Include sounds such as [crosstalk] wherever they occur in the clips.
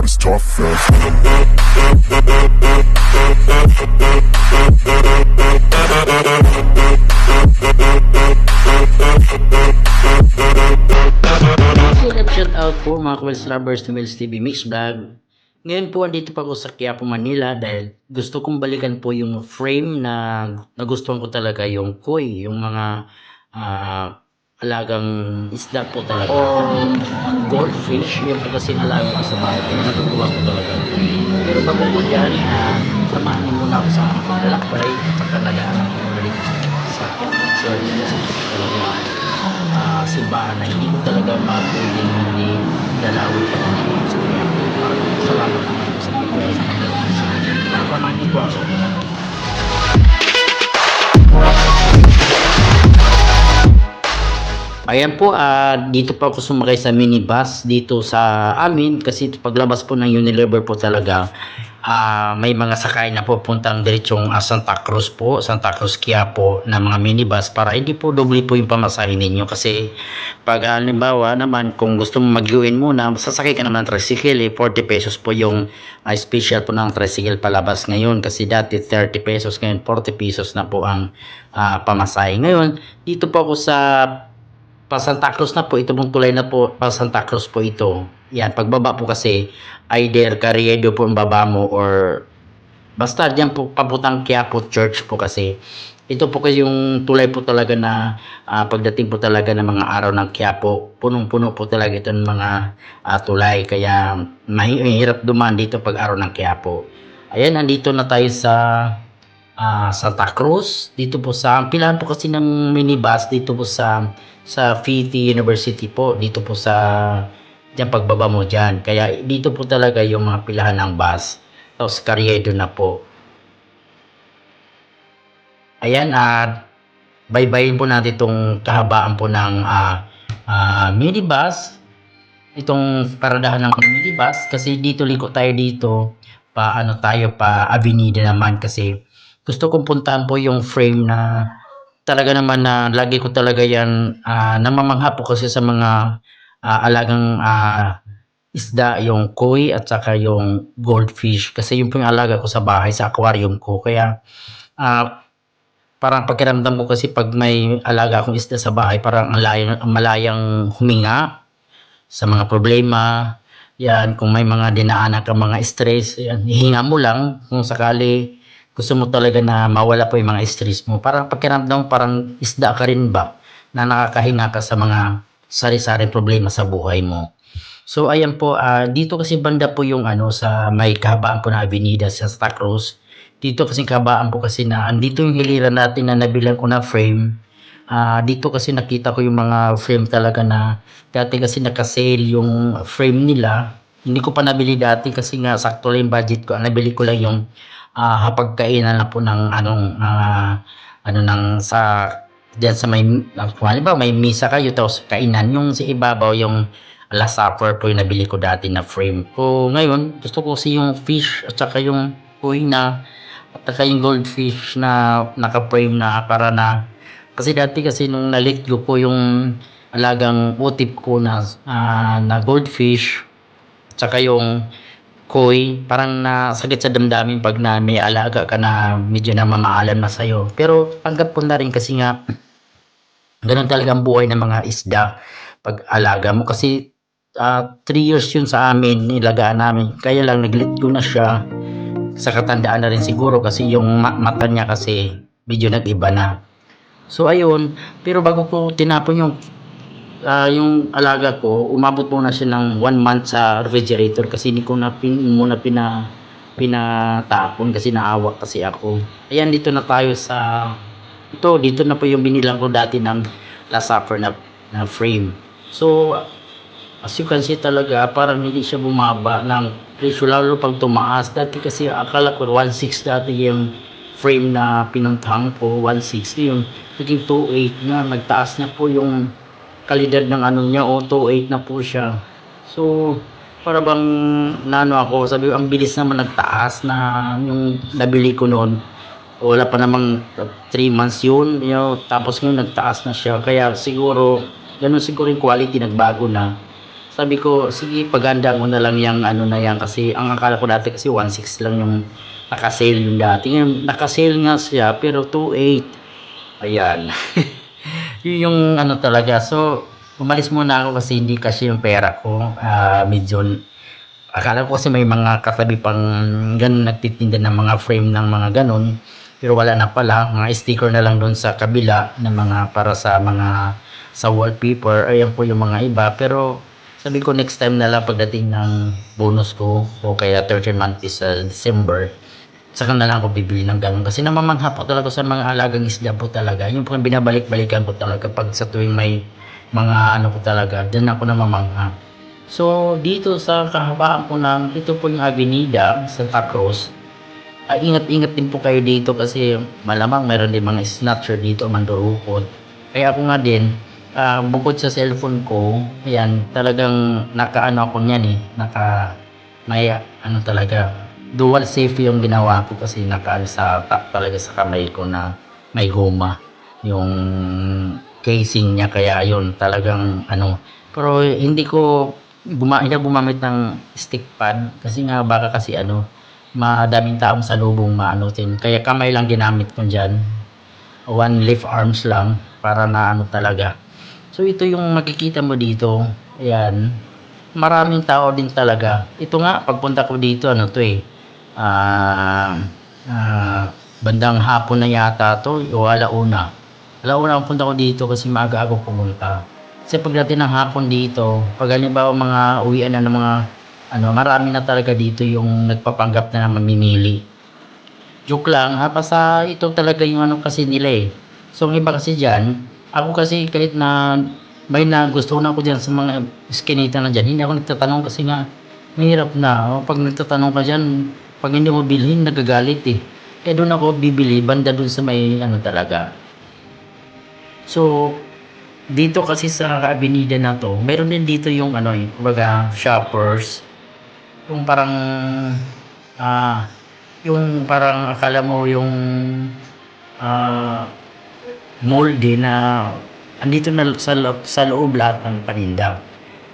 as tough as Philip, shout out po mga Kwels Lovers ni Wells TV Mix Vlog. Ngayon po, andito pa ako sa Quiapo, Manila dahil gusto kong balikan po yung frame na nagustuhan ko talaga yung koi, yung mga ah, alagang isda po talaga. O goldfish, yung po kasi alaga ko sa bahay, kaya natutuwa ko talaga. Pero bago po dyan, uh, samahan niyo muna ako sa aking paglalakbay at saka nag-aaral ko ulit sa church kasi talaga ah, simbahan na hindi ko talaga mapwedeng hindi dalawin pa ng sa kaya salamat naman sa Pilipinas sa kanila. Napamanin ko ako. Ayan po, ah, dito pa ako sumakay sa minibus dito sa amin kasi paglabas po ng Unilever po talaga ah, may mga sakay na po puntang diretsong ah, Santa Cruz po, Santa Cruz Quiapo na mga minibus para hindi po doble po yung pamasahe ninyo kasi pag halimbawa naman kung gusto mo mag-uwin muna, sasakay ka naman ng tricycle eh, 40 pesos po yung ah, special po ng tricycle palabas ngayon kasi dati 30 pesos ngayon 40 pesos na po ang ah, pamasahe. Ngayon, dito po ako sa pa Santa Cruz na po, ito pong tulay na po, pa Santa Cruz po ito. Yan, pagbaba po kasi, either Carriedo po ang baba mo or basta diyan po papuntang Quiapo Church po kasi. Ito po kasi yung tulay po talaga na ah, pagdating po talaga ng mga araw ng Quiapo, punong-puno po talaga ito ng mga ah, tulay. Kaya mahirap dumaan dito pag araw ng Quiapo. Ayan, nandito na tayo sa ah, Santa Cruz. Dito po sa, pilahan po kasi ng minibus dito po sa sa Fiti University po. Dito po sa, diyan pagbaba mo dyan. Kaya dito po talaga yung mga pilahan ng bus. Tapos Carriedo na po. Ayan, at baybayin po natin itong kahabaan po ng ah, ah, minibus. Itong paradahan ng minibus. Kasi dito liko tayo dito. Pa ano tayo pa avenida naman kasi gusto kong puntahan po yung frame na talaga naman na lagi ko talaga yan ah, namamangha po kasi sa mga ah, alagang ah, isda yung koi at saka yung goldfish. Kasi yung pong alaga ko sa bahay sa aquarium ko. Kaya ah, parang pakiramdam ko kasi pag may alaga akong isda sa bahay parang ang layang, ang malayang huminga sa mga problema. Yan kung may mga dinaanan ka mga stress yan hihinga mo lang kung sakali gusto mo talaga na mawala po yung mga stress mo. Parang pakiramdam mo parang isda ka rin ba na nakakahinga ka sa mga sari-sari problema sa buhay mo. So ayan po, ah, dito kasi banda po yung ano sa may kahabaan po na avenida sa Santa Cruz. Dito kasi kahabaan po kasi na andito yung hiliran natin na nabilang ko na frame. Ah, dito kasi nakita ko yung mga frame talaga na dati kasi nakasale yung frame nila. Hindi ko pa nabili dati kasi nga sakto lang yung budget ko. Nabili ko lang yung ah hapagkainan na po ng anong ah, ano nang sa diyan sa may kung ba may misa kayo tapos kainan yung sa ibabaw yung last supper po yung nabili ko dati na frame. Ko ngayon gusto ko kasi yung fish at saka yung koi na at saka yung goldfish na naka-frame na para na kasi dati kasi nung nalit ko po yung alagang utip ko na ah, na goldfish at saka yung koi, parang nasakit sa damdamin pag na may alaga ka na medyo na mamaalam na sa'yo. Pero tanggap ko na rin kasi nga, ganun talaga ang buhay ng mga isda pag alaga mo. Kasi 3 years yun sa amin, nilagaan namin. Kaya lang naglit ko na siya sa katandaan na rin siguro kasi yung ma- mata niya kasi medyo nag-iba na. So ayun, pero bago ko tinapon yung ah, yung alaga ko, umabot muna siya ng one month sa refrigerator kasi hindi ko na pin, muna pina, pinatapon kasi naawa kasi ako. Ayan, dito na tayo sa, ito, dito na po yung binilang ko dati ng last supper na, na frame. So, as you can see talaga, parang hindi siya bumaba ng presyo lalo pag tumaas. Dati kasi akala ko 1.6 dati yung frame na pinuntahan ko, 1.6 yung naging 2.8 na, nagtaas na po yung kalidad ng ano niya, o 2.8 na po siya. So, para bang nano ako, sabi ko, ang bilis naman nagtaas na yung nabili ko noon. Wala pa namang 3 months yun, you know, tapos ngayon nagtaas na siya. Kaya siguro, ganun siguro yung quality nagbago na. sabi ko, sige, paganda mo na lang yung ano na yan. Kasi ang akala ko dati kasi 1.6 lang yung nakasale yung dati. Ngayon, nakasale nga siya, pero 2.8. Ayan. [laughs] yun yung ano talaga. So, umalis muna ako kasi hindi kasi yung pera ko. Ah, medyo, akala ko kasi may mga katabi pang ganun nagtitinda ng mga frame ng mga ganun. Pero wala na pala. Mga sticker na lang doon sa kabila na mga para sa mga sa wallpaper. Ayan po yung mga iba. Pero sabi ko next time na lang pagdating ng bonus ko o kaya 13 month is sa December saka na lang ako bibili ng ganun. Kasi namamangha po talaga sa mga alagang isda po talaga. Yung po binabalik-balikan po talaga pag sa tuwing may mga ano po talaga dyan ako namamangha. So dito sa kahabaan po ng ito po yung Avenida Santa Cruz. Ah, ingat-ingat din po kayo dito kasi malamang meron din mga snatcher dito mandurukot kaya ako nga din ah, bukod sa cellphone ko ayan talagang nakaano ako niyan eh naka may ano talaga dual safe yung ginawa ko kasi nakaano sa talaga sa kamay ko na may goma yung casing niya. Kaya yun talagang ano. Pero hindi ko guma hindi ako gumamit ng stick pad kasi nga baka kasi ano madaming taong sa lubong maano din kaya kamay lang ginamit ko dyan. One lift arms lang para na ano talaga. So ito yung makikita mo dito. Ayan. Maraming tao din talaga. Ito nga pagpunta ko dito ano to eh ah ah, bandang hapon na yata to o alauna. Alauna ang punta ko dito kasi maaga ako pumunta. Kasi pagdating ng hapon dito pag halimbawa mga uwian na ng mga ano marami na talaga dito yung nagpapanggap na mamimili. Joke lang ha? Basta ito talaga yung ano kasi nila eh. So ang iba kasi dyan ako kasi kahit na may na gusto na ako dyan sa mga skinita na dyan hindi ako nagtatanong kasi nga mahirap na. Pag nagtatanong ka dyan pag hindi mo bilhin nagagalit eh kaya doon ako bibili banda doon sa may ano talaga so dito kasi sa avenida na to meron din dito yung ano eh kumbaga shoppers yung parang ah yung parang akala mo yung ah mall din na andito na sa, sa loob lahat ng paninda.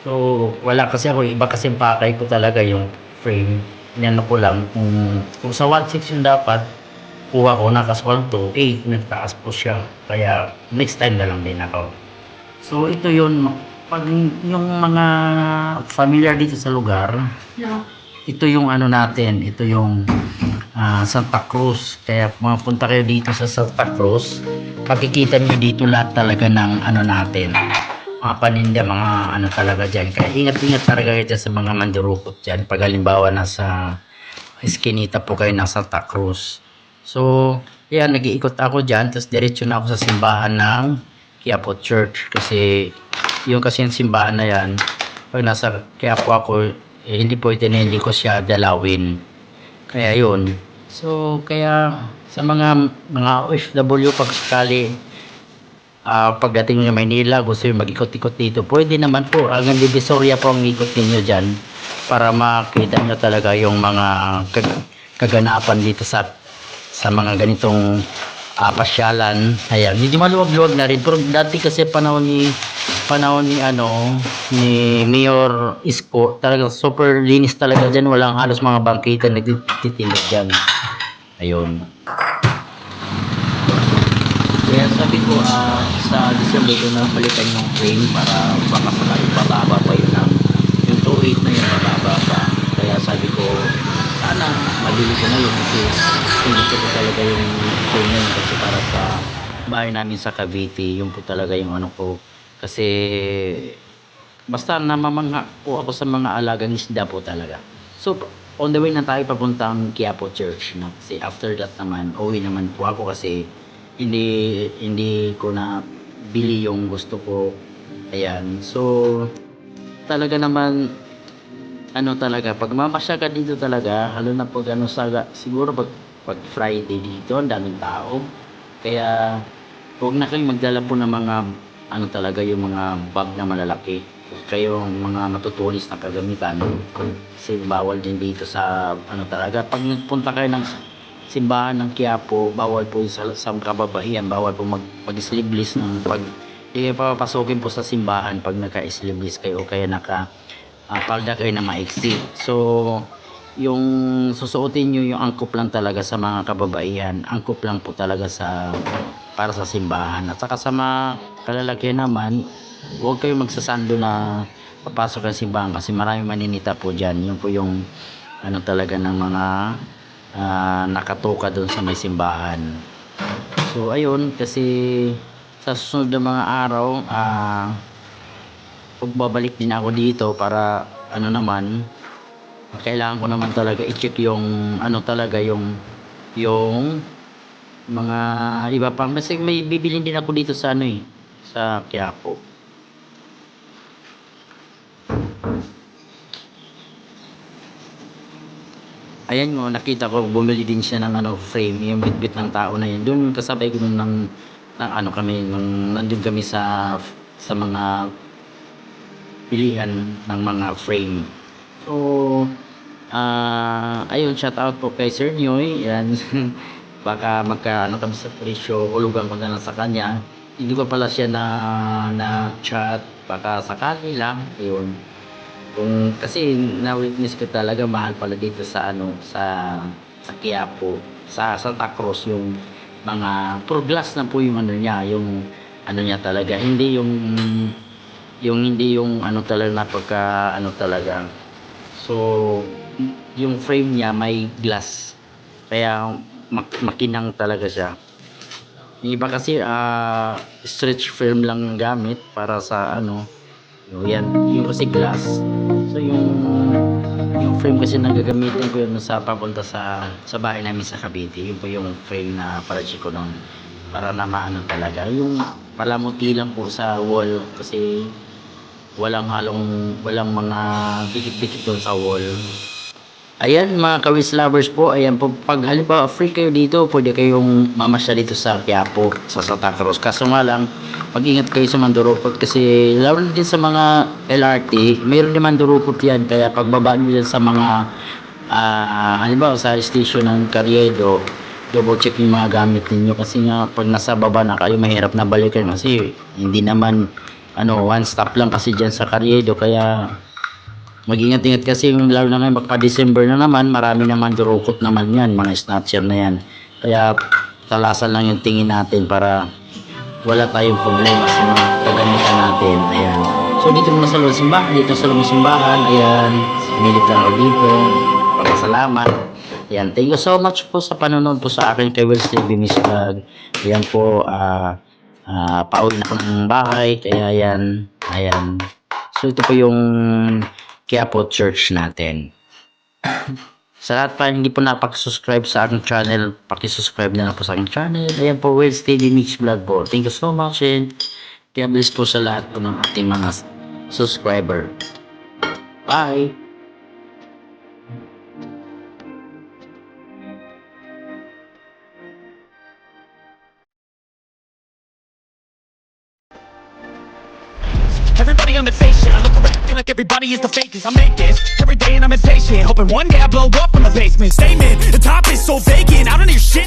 So, wala kasi ako, iba kasi pakay ko talaga yung frame. Inano ko lang, kung, kung sa 1.6 yung dapat, kuha ko, nakaswal to, 8, nagtaas po siya. Kaya, next time na lang din ako. So, ito yun, pag yung mga familiar dito sa lugar, ito yung ano natin, ito yung ah, Santa Cruz. Kaya kung mapunta kayo dito sa Santa Cruz, makikita niyo dito lahat talaga ng ano natin. Mga paninda, mga ano talaga dyan. Kaya ingat-ingat talaga kayo sa mga mandurukot dyan. Pag halimbawa nasa eskinita po kayo ng Santa Cruz. So, yan, nag-iikot ako dyan. Tapos diretso na ako sa simbahan ng Quiapo Church. Kasi, yung kasi yung simbahan na yan, pag nasa Quiapo ako, eh, hindi po itinili ko siya dalawin. Kaya yun. So, kaya sa mga mga OFW pag sakali ah, pagdating nyo Maynila, gusto nyo mag-ikot-ikot dito, pwede naman po. Hanggang Divisoria po ang ikot ninyo dyan para makita nyo talaga yung mga kag- kaganapan dito sa sa mga ganitong ah, pasyalan. Ayan, hindi maluwag-luwag na rin. Pero dati kasi panahon ni panahon ni ano ni Mayor Isko talaga super linis talaga dyan walang halos mga bangkita nagtitindig dyan ayun sabi ko ah, sa December ko na balikan yung frame para baka sakali bababa pa yun ng yung 2.8 na yun bababa pa. Kaya sabi ko sana mabili ko na yun kasi gusto ko talaga yung frame yun kasi para sa bahay namin sa Cavite yun po talaga yung ano ko. Kasi basta namamangha po ako sa mga alagang isda po talaga. So on the way na tayo papuntang Quiapo Church na kasi after that naman uwi naman po ako kasi hindi hindi ko na bili yung gusto ko. Ayan. So talaga naman ano talaga pag mamasya ka dito talaga lalo na pag ano saga siguro pag pag Friday dito ang daming tao. Kaya huwag na kayong magdala po ng mga ano talaga yung mga bag na malalaki. Kayong mga matutulis na kagamitan. Kasi bawal din dito sa ano talaga pag nagpunta kayo ng simbahan ng Quiapo bawal po sa, sa kababaihan bawal po mag, mag sleeveless ng pag kayo papapasukin po sa simbahan pag naka-sleeveless kayo o kaya naka uh, palda kayo na maiksi. So, yung susuotin nyo yung angkop lang talaga sa mga kababaihan. Angkop lang po talaga sa para sa simbahan. At saka sa mga kalalakihan naman, huwag kayo magsasando na papasok ang simbahan kasi marami maninita po dyan. Yun po yung ano talaga ng mga ah, nakatuka doon sa may simbahan. So ayun kasi sa susunod na mga araw ah pagbabalik din ako dito para ano naman kailangan ko naman talaga i-check yung ano talaga yung yung mga iba pang kasi may bibilin din ako dito sa ano eh sa Quiapo. Ayan mo, nakita ko, bumili din siya ng ano, frame, yung bitbit ng tao na yun. Doon kasabay ko nun ng, ng ano kami, nung nandun kami sa, sa mga pilihan ng mga frame. So, ah ayun, shout out po kay Sir Nyoy. Yan. [laughs] Baka magka, ano kami sa presyo, hulugan ko na sa kanya. Hindi ko pala siya na, na chat. Baka sakali lang. Ayun. Kung kasi na-witness ko talaga mahal pala dito sa ano sa sa Quiapo, sa Santa Cruz yung mga puro glass na po yung ano niya, yung ano niya talaga, hindi yung yung hindi yung ano talaga napagka ano talaga. So yung frame niya may glass. Kaya mak- makinang talaga siya. Yung iba kasi ah stretch film lang ang gamit para sa ano yung yan, yung kasi glass. So yung yung frame kasi na gagamitin ko yun sa papunta sa sa bahay namin sa Cavite. Yun po yung frame na para ko noon. Para na maano talaga. Yung palamuti lang po sa wall kasi walang halong walang mga dikit-dikit doon sa wall. Ayan mga kawis lovers po, ayan po, pag halimbawa free kayo dito, pwede kayong mamasya dito sa Quiapo, sa Santa Cruz. Kaso nga lang, mag-ingat kayo sa mandurupot kasi lalo din sa mga LRT, mayroon din mandurupot yan. Kaya pagbaba nyo sa mga, ah halimbawa sa station ng Carriedo, double check yung mga gamit ninyo kasi nga pag nasa baba na kayo mahirap na balikan kasi hindi naman ano one stop lang kasi dyan sa Carriedo kaya Mag-ingat-ingat kasi lalo na ngayon magpa-December na naman, marami naman durukot naman yan, mga snatcher na yan. Kaya talasan lang yung tingin natin para wala tayong problema sa mga kagamitan natin. Ayan. So dito muna sa loob simbahan, dito sa loob simbahan, ayan, minit lang ako dito. Pagkasalamat. Ayan, thank you so much po sa panonood po sa akin kay Will Stevie Miss Vlog. Ayan po, ah, ah, pauwi na po ng bahay, kaya ayan, ayan. So ito po yung Quiapo Church natin. [coughs] sa lahat pa hindi po napag-subscribe sa aking channel, paki-subscribe na lang po sa aking channel. Ayan po, Steady Mix Vlog po. Thank you so much and kaya bless po sa lahat po ng ating mga subscriber. Bye! Everybody is the fakest. I make this every day and I'm impatient. Hoping one day I blow up from the basement. Statement, the top is so vacant. I don't hear shit.